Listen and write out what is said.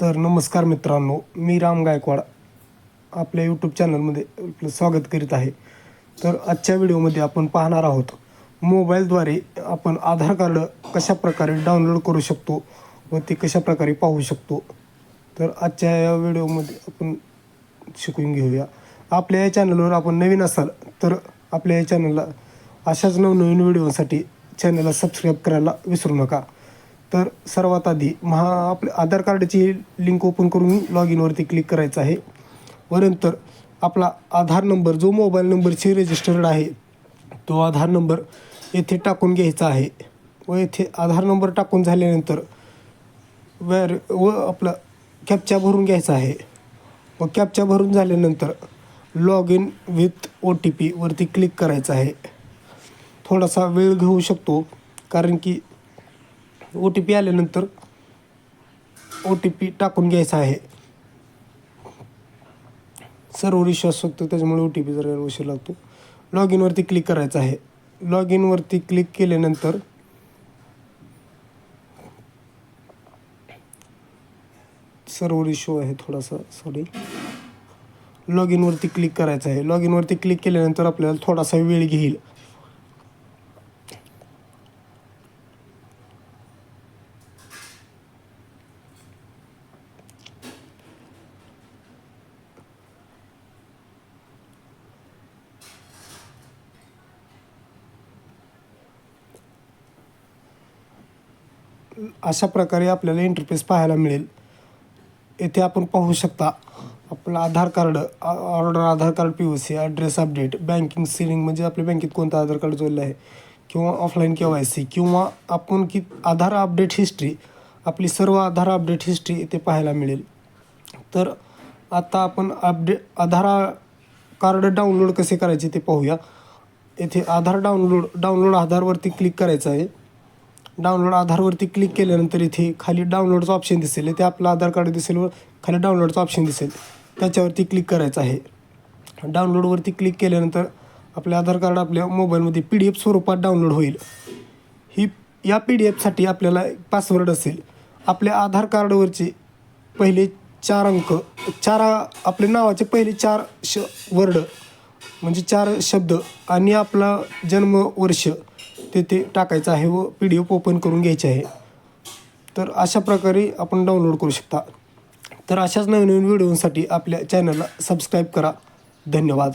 तर नमस्कार मित्रांनो मी राम गायकवाड आपल्या यूट्यूब चॅनलमध्ये आपलं स्वागत करीत आहे. तर आजच्या व्हिडिओमध्ये आपण पाहणार आहोत मोबाईलद्वारे आपण आधार कार्ड कशाप्रकारे डाउनलोड करू शकतो व ते कशा प्रकारे पाहू शकतो. तर आजच्या या व्हिडिओमध्ये आपण शिकून घेऊया. आपल्या या चॅनलवर आपण नवीन असाल तर आपल्या या चॅनलला अशाच नवनवीन व्हिडिओसाठी चॅनलला सबस्क्राईब करायला विसरू नका. तर सर्वात आधी महा आपलं आधार कार्डची लिंक ओपन करून लॉग इनवरती क्लिक करायचं आहे. व नंतर आपला आधार नंबर जो मोबाईल नंबरशी रजिस्टर्ड आहे तो आधार नंबर येथे टाकून घ्यायचा आहे. व येथे आधार नंबर टाकून झाल्यानंतर वॅर व आपला कॅपचा भरून घ्यायचा आहे. व कॅपचा भरून झाल्यानंतर log in with O T पीवरती click करायचं आहे. थोडासा वेळ घेऊ शकतो कारण की ओ टी पी आल्यानंतर ओ टी पी टाकून घ्यायचा आहे. सर्व विश्वास शकतो त्याच्यामुळे ओ टी पी जरा उशीर लागतो. लॉग इनवरती क्लिक करायचं आहे. लॉग इनवरती क्लिक केल्यानंतर सर्व इश्यू आहे थोडासा सॉरी लॉग इनवरती क्लिक करायचं आहे. लॉग इनवरती क्लिक केल्यानंतर आपल्याला थोडासा वेळ घेईल. अशा प्रकारे आपल्याला इंटरफेस पाहायला मिळेल. येथे आपण पाहू शकता आपलं आधार कार्ड आ- order Aadhaar card P O C address update banking seeding म्हणजे आपल्या बँकेत कोणतं आधार कार्ड जोडलं आहे किंवा ऑफलाईन के वाय सी किंवा आपण की आधार अपडेट हिस्ट्री आपली सर्व आधार अपडेट हिस्ट्री इथे पाहायला मिळेल. तर आता आपण अपडेट आधार कार्ड डाउनलोड कसे करायचे ते पाहूया. येथे आधार डाउनलोड डाउनलोड आधारवरती क्लिक करायचं आहे. डाउनलोड आधारवरती क्लिक केल्यानंतर इथे खाली डाउनलोडचं ऑप्शन दिसेल. इथे आपलं आधार कार्ड दिसेल व खाली डाउनलोडचं ऑप्शन दिसेल. त्याच्यावरती क्लिक करायचं आहे. डाउनलोडवरती क्लिक केल्यानंतर आपले आधार कार्ड आपल्या मोबाईलमध्ये पी डी एफ स्वरूपात डाउनलोड होईल. ही या पी डी एफसाठी आपल्याला पासवर्ड असेल. आपल्या आधार कार्डवरचे पहिले चार अंक चार आपल्या नावाचे पहिले चार श वर्ड म्हणजे चार शब्द आणि आपला जन्मवर्ष तेथे टाकायचं आहे व पी डी एफ ओपन करून घ्यायचे आहे. तर अशा प्रकारे आपण डाउनलोड करू शकता. तर अशाच नवीन नवीन व्हिडिओसाठी आपल्या चॅनलला सबस्क्राईब करा. धन्यवाद.